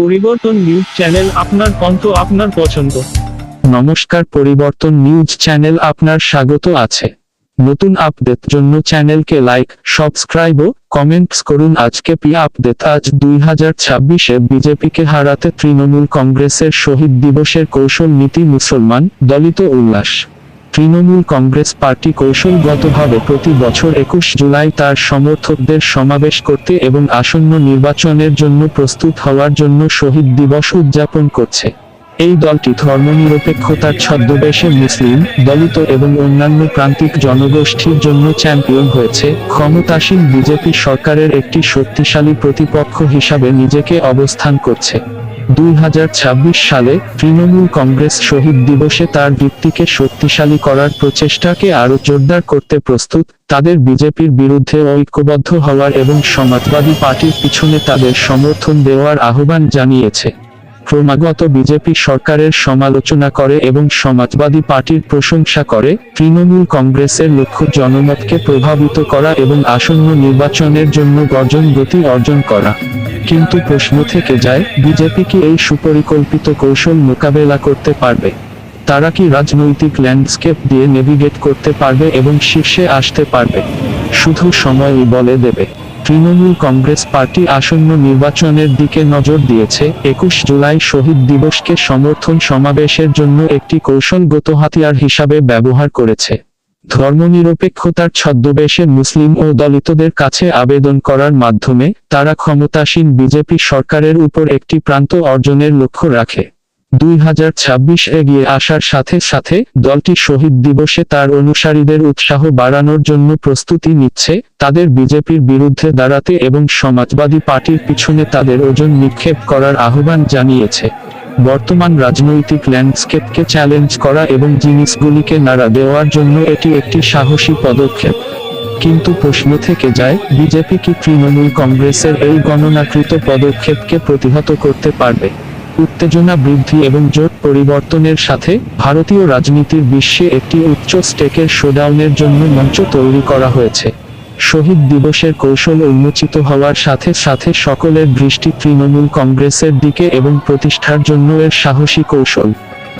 পরিবর্তন news channel আপনার কণ্ঠ আপনার পছন্দ। নমস্কার, পরিবর্তন নিউজ চ্যানেল আপনার স্বাগত আছে। নতুন আপডেট জন্য চ্যানেলকে লাইক, সাবস্ক্রাইব ও কমেন্টস করুন। আজকে পি আপডেট, আজ দুই হাজার ছাব্বিশে বিজেপিকে হারাতে তৃণমূল কংগ্রেসের শহীদ দিবসের কৌশল নীতি মুসলমান, দলিত উল্লাস। তৃণমূল কংগ্রেস পার্টি কৌশলগতভাবে প্রতি বছর একুশ জুলাই তার সমর্থকদের সমাবেশ করতে এবং আসন্ন নির্বাচনের জন্য প্রস্তুত হওয়ার জন্য শহীদ দিবস উদযাপন করছে। এই দলটি ধর্মনিরপেক্ষতার ছদ্মবেশে মুসলিম, দলিত এবং অন্যান্য প্রান্তিক জনগোষ্ঠীর জন্য চ্যাম্পিয়ন হয়েছে। ক্ষমতাসীন বিজেপি সরকারের একটি শক্তিশালী প্রতিপক্ষ হিসাবে নিজেকে অবস্থান করছে। দুই হাজার ছাব্বিশ সালে তৃণমূল কংগ্রেস শহীদ দিবসে তার ভিত্তিকে শক্তিশালী করার প্রচেষ্টাকে আরও জোরদার করতে প্রস্তুত, তাদের বিজেপির বিরুদ্ধে ঐক্যবদ্ধ হওয়ার এবং সমাজবাদী পার্টির পিছনে তাদের সমর্থন দেওয়ার আহ্বান জানিয়েছে। ক্রমাগত বিজেপি সরকারের সমালোচনা করে এবং সমাজবাদী পার্টির প্রশংসা করে, তৃণমূল কংগ্রেসের লক্ষ্য জনমতকে প্রভাবিত করা এবং আসন্ন নির্বাচনের জন্য গর্জন গতি অর্জন করা। কিন্তু প্রশ্ন থেকে যায়, বিজেপি কি এই সুপরিকল্পিত কৌশল মোকাবেলা করতে পারবে? তারা কি রাজনৈতিক ল্যান্ডস্কেপ দিয়ে নেভিগেট করতে পারবে এবং শীর্ষে আসতে পারবে? শুধু সময়ই বলে দেবে। তৃণমূল কংগ্রেস পার্টি আসন্ন নির্বাচনের দিকে নজর দিয়েছে, একুশ জুলাই শহীদ দিবসকে সমর্থন সমাবেশের জন্য একটি কৌশলগত হাতিয়ার হিসাবে ব্যবহার করেছে। ধর্মনিরপেক্ষতার ছদ্মবেশে মুসলিম ও দলিতদের কাছে আবেদন করার মাধ্যমে তারা ক্ষমতাসীন বিজেপি সরকারের উপর একটি প্রান্ত অর্জনের লক্ষ্য রাখে। দুই হাজার ছাব্বিশ এগিয়ে আসার সাথে সাথে দলটি শহীদ দিবসে তার অনুসারীদের উৎসাহ বাড়ানোর জন্য প্রস্তুতি নিচ্ছে, তাদের বিজেপির বিরুদ্ধে দাঁড়াতে এবং সমাজবাদী পার্টির পিছনে তাদের ওজন নিক্ষেপ করার আহ্বান জানিয়েছে। বর্তমান রাজনৈতিক ল্যান্ডস্কেপকে চ্যালেঞ্জ করা এবং জিনিসগুলিকে নাড়া দেওয়ার জন্য এটি একটি সাহসী পদক্ষেপ। কিন্তু প্রশ্ন থেকে যায়, বিজেপি কি তৃণমূল কংগ্রেসের এই গণনাকৃত পদক্ষেপকে প্রতিহত করতে পারবে? উত্তেজনা বৃদ্ধি এবং জোট পরিবর্তনের সাথে ভারতীয় রাজনীতির বিশ্বে একটি উচ্চ স্টেকের শোডাউনের জন্য মঞ্চ তৈরি করা হয়েছে। শহীদ দিবসের কৌশল উন্মোচিত হওয়ার সাথে সাথে সকলের দৃষ্টি তৃণমূল কংগ্রেসের দিকে এবং প্রতিষ্ঠার জন্য এর সাহসী কৌশল।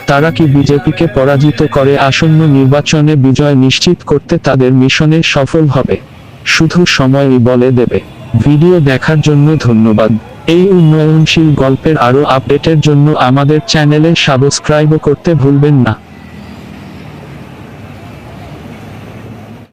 তারা কি বিজেপিকে পরাজিত করে আসন্ন নির্বাচনে বিজয় নিশ্চিত করতে তাদের মিশনে সফল হবে? শুধু সময়ই বলে দেবে। ভিডিও দেখার জন্য ধন্যবাদ। এই উন্নয়নশীল গল্পের আরও আপডেটের জন্য আমাদের চ্যানেলে সাবস্ক্রাইব করতে ভুলবেন না।